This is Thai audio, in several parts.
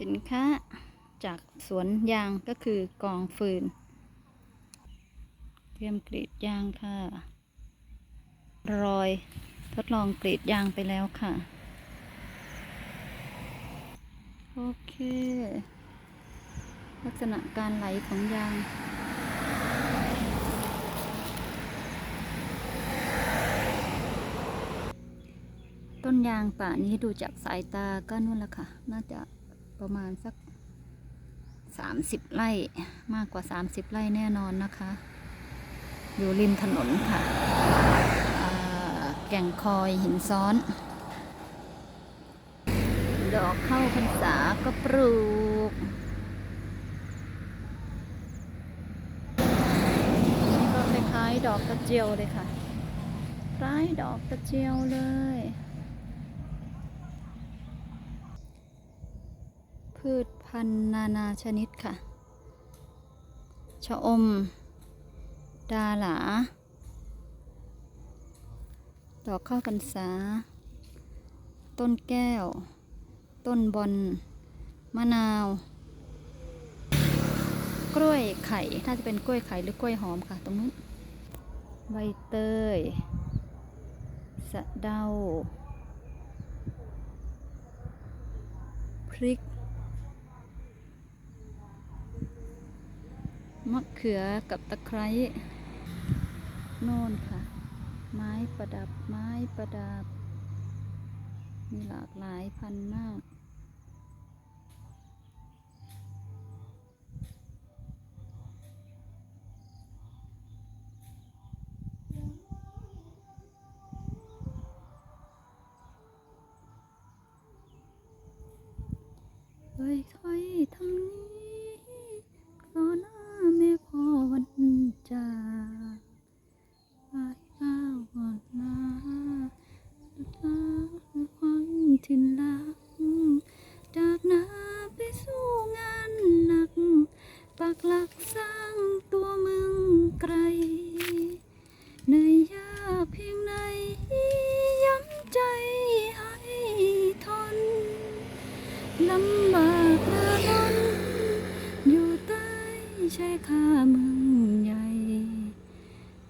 สินค้าจากสวนยางก็คือกองฟืน เตรียมกรีดยางค่ะ รอยทดลองกรีดยางไปแล้วค่ะ โอเค ลักษณะการไหลของยางต้นยางป่านี้ดูจากสายตาก็นู่นละค่ะ น่าจะ ประมาณสัก30ไร่มากกว่า30ไร่แน่นอนนะคะ อยู่ริมถนนค่ะ แก่งคอยหินซ้อน ดอกเข้าพรรษาก็ปลูกนี่ก็คล้ายๆดอกกระเจียวเลยค่ะ คล้ายดอกกระเจียวเลย พืชพันธุ์นานาชนิดค่ะ ชะอม ดาหลา ดอกข้าวพรรษา ต้นแก้ว ต้นบอนมะนาว กล้วยไข่ น่าจะเป็นกล้วยไข่หรือกล้วยหอมค่ะ ตรงนู้น ใบเตย สะเดา พริก มะเขือกับตะไคร้โน่นค่ะ ไม้ประดับไม้ประดับ มีหลากหลายพันธุ์มาก เฮ้ยถ้อยทำนี้ต่อหน้าแม่พ่อวันจากไปก้าวก่อนนะตาควันทินลัก จากนาไปสู่งานหนักักสร้างตัวมืองไกลเหนื่อยยากเพียงไหนย้ำใจให้ทนลำบากเรือล้นอยู่ใต้ชายคาเมืองใหญ่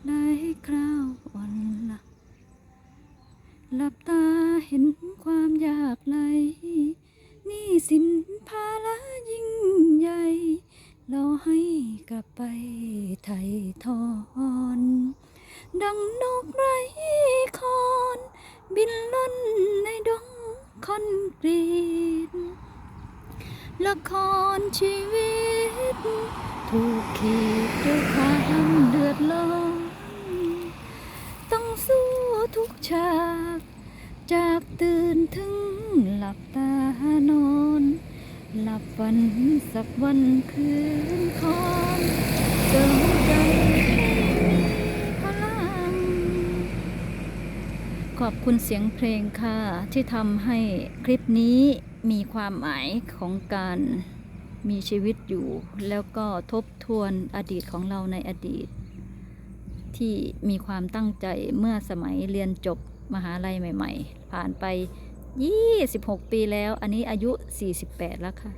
ได้คราวอ่อนหลับหลับตาเห็นความยากไหลนี่สินภาระยิ่งใหญ่ เราให้กลับไปไถ่ทอน ดังนกไร้คอน บินล่อนในดงคอนกรีตละครชีวิต ถูกขีดด้วยความเดือดร้อนต้องสู้ทุกฉาก จากตื่นถึงหลับตานอนับวันสักวันคืนคอนเสริมใจพลัง ขอบคุณเสียงเพลงค่ะ ที่ทำให้คลิปนี้มีความหมายของการมีชีวิตอยู่ แล้วก็ทบทวนอดีตของเราในอดีต ที่มีความตั้งใจเมื่อสมัยเรียนจบมหาลัยใหม่ ๆ ผ่านไป 26 ปีแล้ว อันนี้อายุ 48 แล้วค่ะ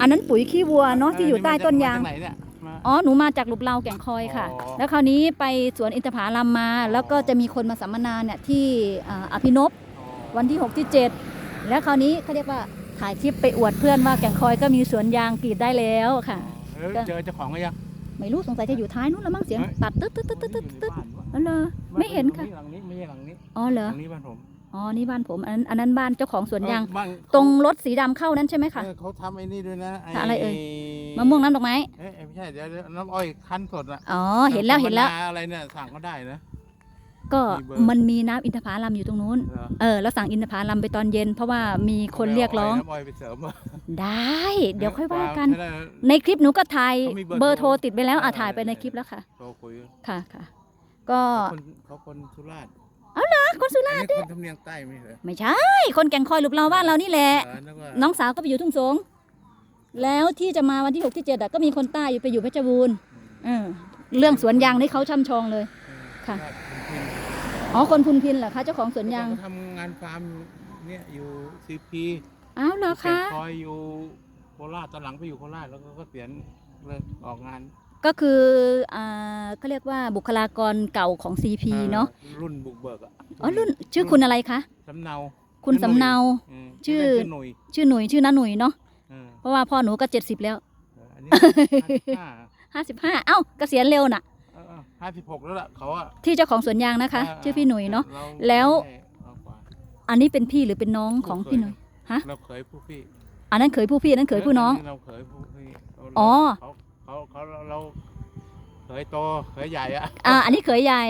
อันนั้นปุ๋ยขี้วัวเนาะที่อยู่ใต้ต้นยางมจกไหนเนี่ยมา อ๋อ หนูมาจากหลุบเลาแก่งคอยค่ะ อ๋อ แล้วคราวนี้ไปสวนอินทผลัมมา แล้วก็จะมีคนมาสัมมนาเนี่ยที่อ่าอภินพวันที่ 6 ที่ 7 แล้วคราวนี้เขาเรียกว่าถ่ายคลิปไปอวดเพื่อนว่าแก่งคอยก็มีสวนยางกรีดได้แล้วค่ะ เออเจอเจ้าของก็ยัง ไม่รู้สงสัยจะอยู่ท้ายนู้นแล้วมั้งเสียง เฮ้ย ตัดตึ๊ดตึ๊ดตึ๊ดตึ๊ดตึ๊ดตึ๊ดอยู่ในบ้านวะแล้วเลยไม่เห็นค่ะ หลังนี้ไม่ใช่หลังนี้อ๋อเหรหอลังนี้บ้านผม อ๋อ นี่บ้านผม อันนั้นอันนั้นบ้านเจ้าของสวนยางเออบ้านตรงรถสีดำเข้านั้นใช่ไหมคะ เออเขาทำไอ้นี่ด้วยนะอะไรเอ่ย มะม่วงน้ำดอกไม้ เอ้ยไม่ใช่เดี๋ยวเดี๋ยวน้ำอ้อยคั้นสดอะอ๋อ เห็นแล้วเห็นแล้ว ธรรมดาอะไรเนี่ยสั่งก็ได้นะ ก็มีเบอร์ มันมีน้ำอินทผลัมอยู่ตรงนู้น เหรอเออ แล้วสั่งอินทผลัมไปตอนเย็น เพราะว่ามีคนเรียกร้องน้ำอ้อยไปเสริมอะได้ เดี๋ยวค่อยว่ากันไม่ได้ ในคลิปหนูก็ถ่ายเขามีเบอร์เบอร์โทรโทรติดไปแล้วอะเออถ่ายไปในเออ คลิปแล้วค่ะ โทรคุยค่ะค่ะ ก็ เขาคนเขาคนสุราษฎร์ อะคนสุราษฎร์อันนี้คนทำเนียงใต้ไม่ใช่เหรอไม่ใช่ คนแก่งคอยหลุบเราบ้านเรานี่แหละเออนึกว่าน้องสาวก็ไปอยู่ทุ่งสง แล้วที่จะมาวันที่6ที่7อะก็มีคนใต้อยู่ไปอยู่เพชรบูรณ์เออเรื่องสวนยางนี่เขาช่ำชองเลยค่ะสุราษฎร์อ๋อคนพุนพินเหรอคะเจ้าของสวนเป็นพินยางเขาทำงานฟาร์มเนี่ยอยู่ซีพีออ้าวเหรอแกคะคอยอยู่โคราชตอนหลังไปอยู่โคราชแล้วก็เกษียณเลิกออกงาน ก็คืออ่าเขาเรียกว่าบุคลากรเก่าของ CP เนาะออรุ่นบุกเบิกอะอ๋อรุ่นชื่อคุณอะไรคะ สำเนาคุณสำเนามชื่อเล่นชื่อ หนุ่ยชื่อหนุ่ยชื่อน้าหนุ่ยเนาะเออเพราะว่าพ่อหนูก็ 70 แล้วเอออันนี้ ห้า55 เอ้าเกษียณเร็วน่ะ ห้าสิบหกแล้วล่ะเขาอะที่เจ้าของสวนยางนะคะาชื่อพี่หนุ่ยเนาะ รแล้ว ไม่ได้เอากว่าอันนี้เป็นพี่หรือเป็นน้องของพี่หนุ่ย ฮะ เราเคยผู้พี่อันนั้นเคยผู้พี่อันนั้นเคยผู้น้อง เราเคยผู้พี่เราอ๋อ เขา เขาเขาเราเราเคยโตเคยใหญ่อะอ่าอันนี้เคยใหญ่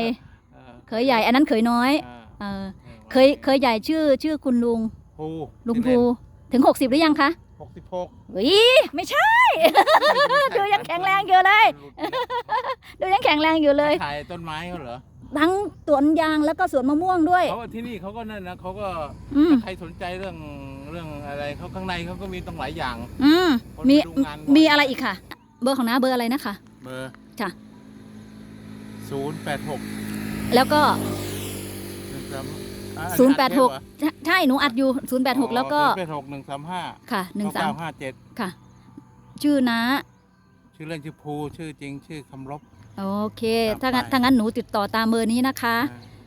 ออเคยใหญ่อันนั้นเคยน้อยอ่าเออออเคยเคยใหญ่ชื่อชื่อคุณลุงภูลุงภูถึง 60 หรือยังคะหกสิบหกเฮ้ยไม่ใช่ ดูยังแข็งแรงอยู่เลย ดูยังแข็งแรงอยู่เลยถ่ายต้นไม้เขาเหรอทั้งสวนยางแล้วก็สวนมะม่วงด้วยเขาที่นี่เขาก็นั่นนะเขาก็อืมถ้าใครสนใจเรื่องเรื่องอะไรเขาข้างในเขาก็มีต้องหลายอย่าง อืมคนมีไปดูงานบ่อยมีอะไรอีกค่ะ เบอร์ของน้าเบอร์อะไรนะคะเบอร์จ้ะศูนย์แปดหกแล้วก็หนึ่งสามอะ086 ใช่ใช่หนูอัดอยู่086 แล้วก็แปดหกหนึ่งสามห้าค่ะเก้าห้าเจ็ด13ค่ะ ชื่อน้าชื่อเล่นชื่อภูชื่อจริงชื่อคำรบ โอเคครับถ้างั้นไปถ้างั้นหนูติดต่อตามเบอร์นี้นะคะ อ่า